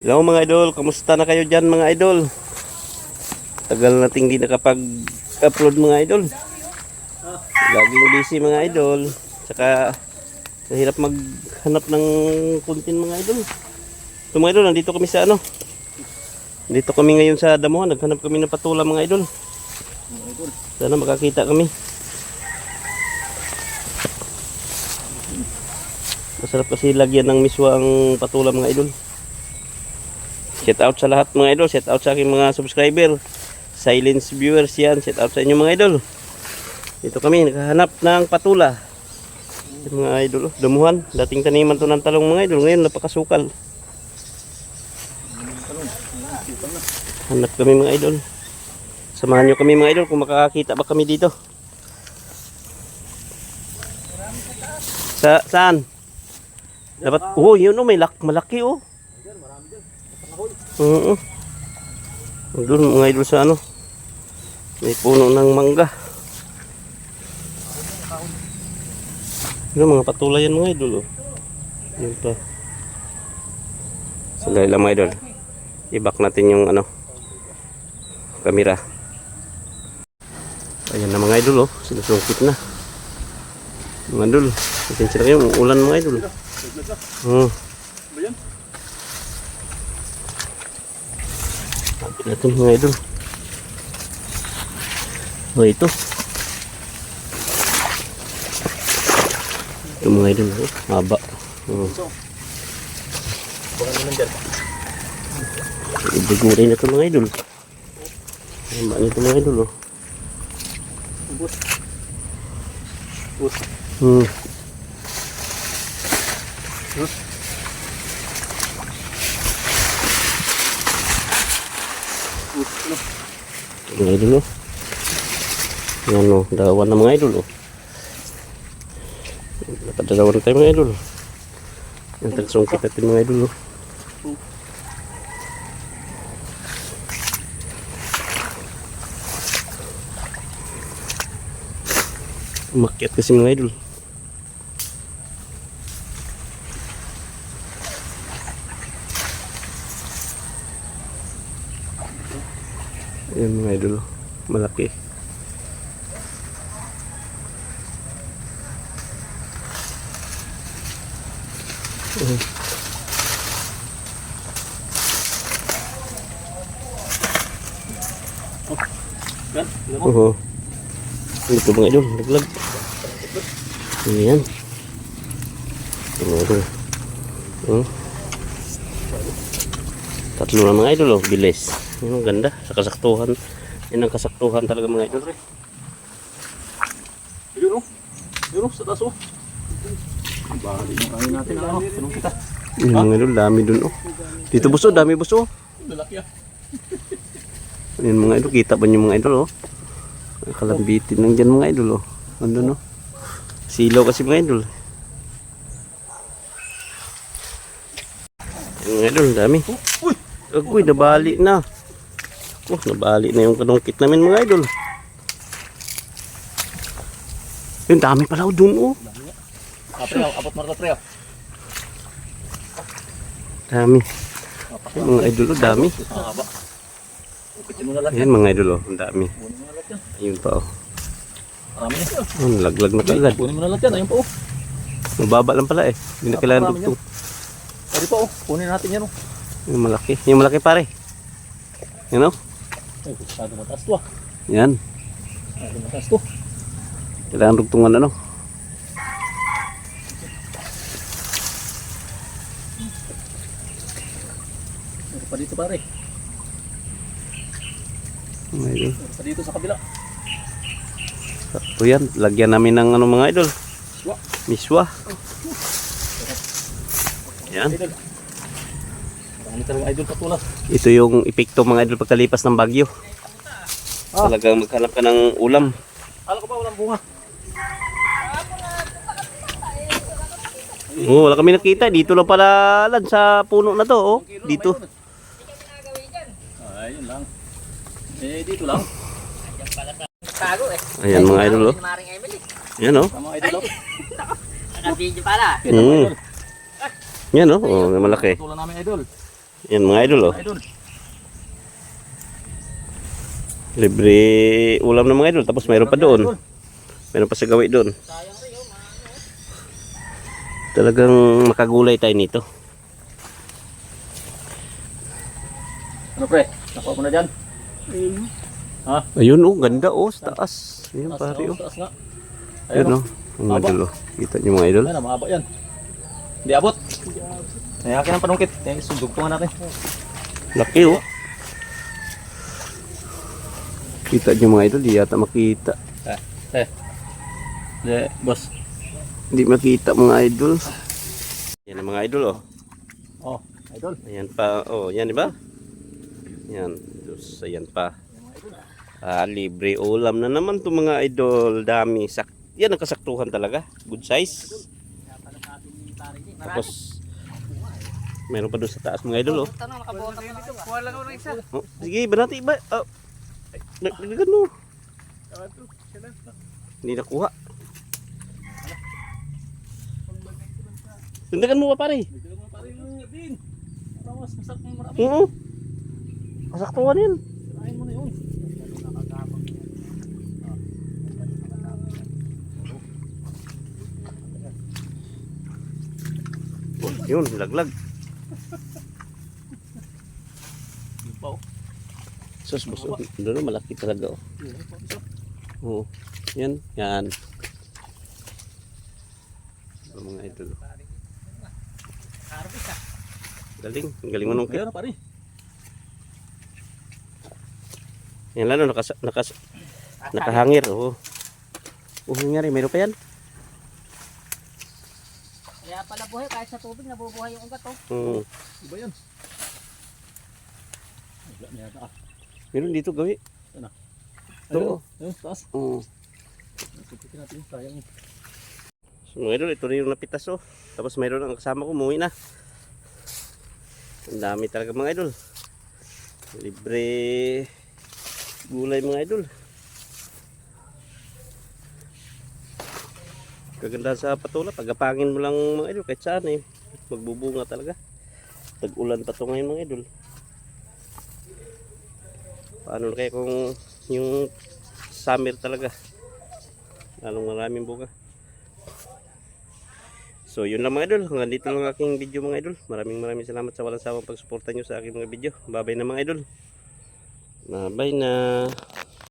Hello mga idol, kamusta na kayo dyan mga idol? Tagal nating di nakapag-upload mga idol. Laging busy mga idol. Tsaka mahirap maghanap ng content mga idol. So mga idol, nandito kami sa ano? Nandito kami ngayon sa damuhan. Naghanap kami ng patula mga idol. Sana makakita kami. Masarap kasi lagyan ng miswa ang patula mga idol. Shout out sa lahat mga idol. Shout out sa aking mga subscriber. Silence viewers yan. Shout out sa inyo mga idol. Dito kami naghahanap ng patula. Mga idol. oh, Damuhan. Dating taniman to ng talong mga idol. Ngayon napakasukal. Hanap kami mga idol. Samahan nyo kami mga idol kung makakakita ba kami dito. Sa saan? Dapat oh, yun oh, may lak malaki oh. Oo. Doon mga idol sa ano. May puno ng mangga. Ano mga patulay yan mga idol oh. Yun pa. Sandali lang mga idol. I-back natin yung ano. Kamera. Ayan na mga idol oh. Sinusungkit na. Mga idol. Pasensya na kayo. Ulan mga idol. Oh. Natin mga idol. Oh, ito. Ito mga idol. Oh, haba. Oh. Ibig na ito mga idol. Haba nito mga idol. Oh. Hmm. Mga idol oh. Yan oh, dawan na mga idol oh. Nakadalawan na tayo mga idol. Yung tagsungkit natin mga idol oh. Umakyat kasi mga idol. Ayan mga idol. oh. Malaki. Oh. Oo. Ito mga idol, laglag. Ayan. Ito mga idol. Oh. Tatlo na mga idol, oh. bilis. Yan ang ganda, sa kasaktuhan. Yan ang kasaktuhan talaga mga idol. Ayun oh. Ayun oh, sa taas oh. Bali yung ano natin ano. Tanong kita. Yan mga idol, dami dun oh. Dito buso, dami buso. Lalaki ah. Yan mga idol, kita ba niyo mga idol oh. Kalambitin lang dyan mga idol oh. Andun oh. Silaw kasi mga idol. Mga idol, dami. Uy! Agoy, nabali na. Oh, nabali na yung kanungkit namin mga idol. Yung dami pala dun oh. Ah, pre, oh, apat marta pre. oh. Dami. Yung mga idol oh, dami. Mo. Ayan mga idol oh, ang dami. Mo. Ayun pa na. Oh, nalaglag na kagad. Kunin mo na lahat yan. Ayun pa oh. Mababa lang pala eh. Hindi na kailangan dugtong. Pwede pa oh. Kunin natin yan oh. Yung malaki. Yung malaki pare. Yan oh. Ay, masyado mataas to ah. Yan. Masyado to. Kailangan dugtungan ano. Meron pa dito pare. Mga idol. Pa dito sa kabila. Sakto yan. Lagyan namin ng ano mga idol. Miswa. Miswa. Yan. Idol. Marami talagang idol patula. Ito yung epekto mga idol pagkalipas ng bagyo. Ah. Talagang maghanap ka ng ulam. Alam ko ba walang bunga? Oo, wala kami nakita. Dito lang pala lan sa puno na to. Oh. Dito. Ay, yun lang. Eh, dito lang. Tago eh. Ayan mga idol. Oh. Maring Emily. Yan oh. Tama idol oh. Naka-video pala. Mm. Yan oh. oh malaki. Patula namin idol. Yan mga idol oh. Idol. Libre ulam ng mga idol. Tapos mayroon pa doon. Mayroon pa sa gawi doon. Talagang makagulay tayo nito. Ano pre? Nakuha mo na dyan. Ha? Ayun oh, ganda oh, sa taas. Ayun Taas pare na, oh. Taas nga. Ayun oh. Mga idol oh. Kita niyo mga idol. Ayun na, mahaba yan. Hindi abot. Ay, akin ang panungkit. Kaya sundog ko nga natin. Laki oh. Kita niyo mga idol, di yata makita. Eh, eh. Hindi, boss. Hindi makita mga idol. Yan ang mga idol oh. Oh, idol. Ayan pa. Oh, yan di ba? Yan. Tapos ayan pa. Ah, libre ulam na naman to mga idol. Dami. Sak yan ang kasaktuhan talaga. Good size. Tapos meron pa doon sa taas mga idol oh. Dito. Kuha lang ako ng isa. oh sige, banati ba? Oh. Nagdagan mo. Hindi nakuha. Tindagan mo pa pare. Oo. Kasaktuhan yan. Oh, yun, laglag. Sus, boss. Oh, doon malaki talaga. Oh. Oo. Yan, yan. Ito mga idol. Galing, galing mo nung. Kaya pare. Yan lalo, nakas, nakas, nakahangir. Oh. Oh, nangyari, mayroon pa yan. Kaya pala buhay, kahit sa tubig, nabubuhay yung ugat oh. Hmm. Iba yan. Wala na yata. ah. Meron dito gawi. Ayun, ayun, taas. Oo. Tutukin natin. Sayang. So mga idol, ito rin yung napitas oh. Tapos mayroon ang kasama ko, umuwi na. Ang dami talaga mga idol. Libre gulay mga idol. Kaganda sa patula, pagapangin mo lang mga idol, kahit saan eh. Magbubunga talaga. Tag-ulan pa to ngayon mga idol. Paano kaya kung yung summer talaga. Lalong maraming bunga. So yun lang mga idol, hanggang dito lang ang aking video mga idol. Maraming maraming salamat sa walang sawang pagsuporta nyo sa aking mga video. Babay na mga idol. Babay na.